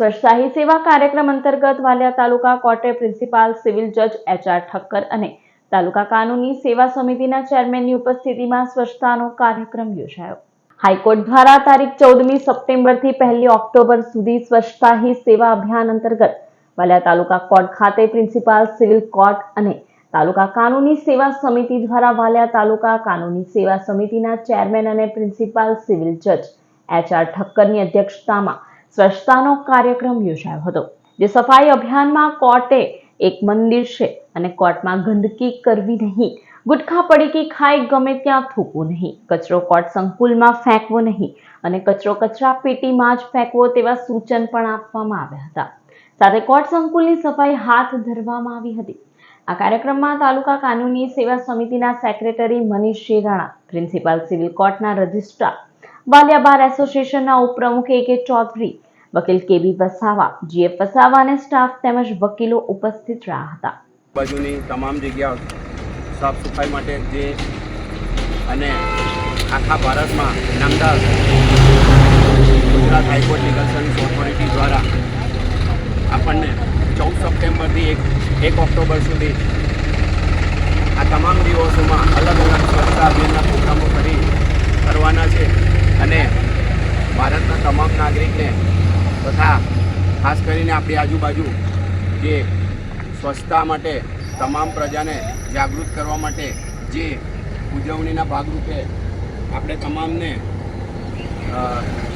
સ્વચ્છતા હી સેવા કાર્યક્રમ અંતર્ગત વાલિયા તાલુકા કોર્ટે પ્રિન્સિપાલ સિવિલ જજ એચઆર ઠક્કર અને તાલુકા કાનૂની સેવા સમિતિના ચેરમેનની ઉપસ્થિતિમાં સ્વચ્છતાનો કાર્યક્રમ યોજાયો. હાઈકોર્ટ દ્વારા તારીખ ચૌદમી સપ્ટેમ્બરથી પહેલી ઓક્ટોબર સુધી સ્વચ્છતાહી સેવા અભિયાન અંતર્ગત વાલિયા તાલુકા કોર્ટ ખાતે પ્રિન્સિપાલ સિવિલ કોર્ટ અને તાલુકા કાનૂની સેવા સમિતિ દ્વારા વાલિયા તાલુકા કાનૂની સેવા સમિતિના ચેરમેન અને પ્રિન્સિપાલ સિવિલ જજ એચઆર ઠક્કરની અધ્યક્ષતામાં સ્વચ્છતાનો કાર્યક્રમ યોજાયો હતો, જે સફાઈ અભિયાનમાં કોર્ટે એક મંદિર છે અને કોર્ટમાં ગંદકી કરવી નહીં, ગુટખા પડી કે ખાઈ ગમે ત્યાં થૂકવું નહીં, કચરો કોર્ટ સંકુલમાં ફેંકવો નહીં અને કચરો કચરા પેટીમાં જ ફેંકવો તેવા સૂચન પણ આપવામાં આવ્યા હતા. સાથે કોર્ટ સંકુલની સફાઈ હાથ ધરવામાં આવી હતી. આ કાર્યક્રમમાં તાલુકા કાનૂની સેવા સમિતિના secretary Manish Sherana, principal civil કોર્ટના રજિસ્ટ્રાર વાલિયા બાર એસોસિએશનના ઉપપ્રમુખ એ કે ચૌધરી, વકીલ કેબી વસાવા જીએફ વસાવા અને સ્ટાફ તેમજ વકીલો ઉપસ્થિત રહ્યા હતા. બાજુની તમામ જગ્યાઓ સાફ સફાઈ માટે જે અને આખા ભારતમાં નામદાર Gujarat high court legal service authority દ્વારા આપણને ચૌદ સપ્ટેમ્બરથી એક એક ઓક્ટોબર સુધી આ તમામ દિવસોમાં અલગ અલગ સ્વચ્છતા અભિયાનના પ્રોગ્રામો કરી કરવાના છે. અને ભારતના તમામ નાગરિકને તથા ખાસ કરીને આપણી આજુબાજુ જે સ્વચ્છતા માટે તમામ પ્રજાને જાગૃત કરવા માટે જે ઉજવણીના ભાગરૂપે આપણે તમામને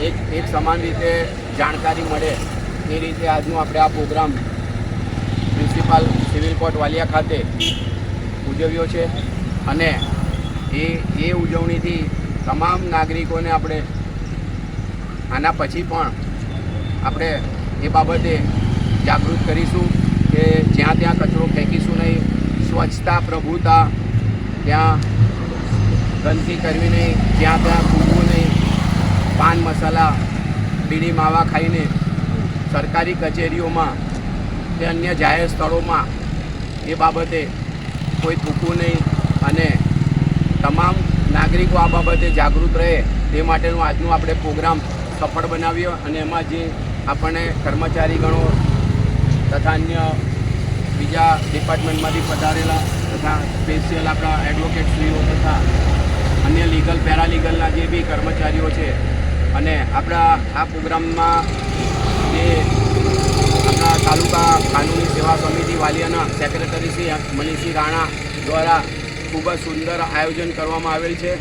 એક એક સમાન રીતે જાણકારી મળે એ રીતે આજનો આપણે આ programme principal civil court Valia ખાતે ઉજવ્યો છે અને એ એ ઉજવણીથી તમામ નાગરિકોને આપણે આના પછી પણ આપણે એ બાબતે જાગૃત કરીશું કે જ્યાં ત્યાં કચરો ફેંકીશું નહીં, સ્વચ્છતા, પ્રભુતા, ત્યાં ગંદકી કરવી નહીં, જ્યાં ત્યાં થૂકવું નહીં, પાન મસાલા, બીડી માવા ખાઈને સરકારી કચેરીઓમાં કે અન્ય જાહેર સ્થળોમાં એ બાબતે કોઈ થૂકવું નહીં અને તમામ નાગરિકો આ બાબતે જાગૃત રહે તે માટેનો આજનો આપણે પ્રોગ્રામ સફળ બનાવ્યો અને એમાં જે આપણને કર્મચારીગણો તથા અન્ય બીજા ડિપાર્ટમેન્ટમાંથી પધારેલા તથા સ્પેશિયલ આપણા એડવોકેટશ્રીઓ તથા અન્ય લીગલ, પેરાલીગલના જે બી કર્મચારીઓ છે અને આપણા આ પ્રોગ્રામમાં જે આપણા તાલુકા કાનૂની સેવા સમિતિ વાલિયાના સેક્રેટરી શ્રી મનીષી રાણા દ્વારા ખૂબ જ સુંદર આયોજન કરવામાં આવેલ છે.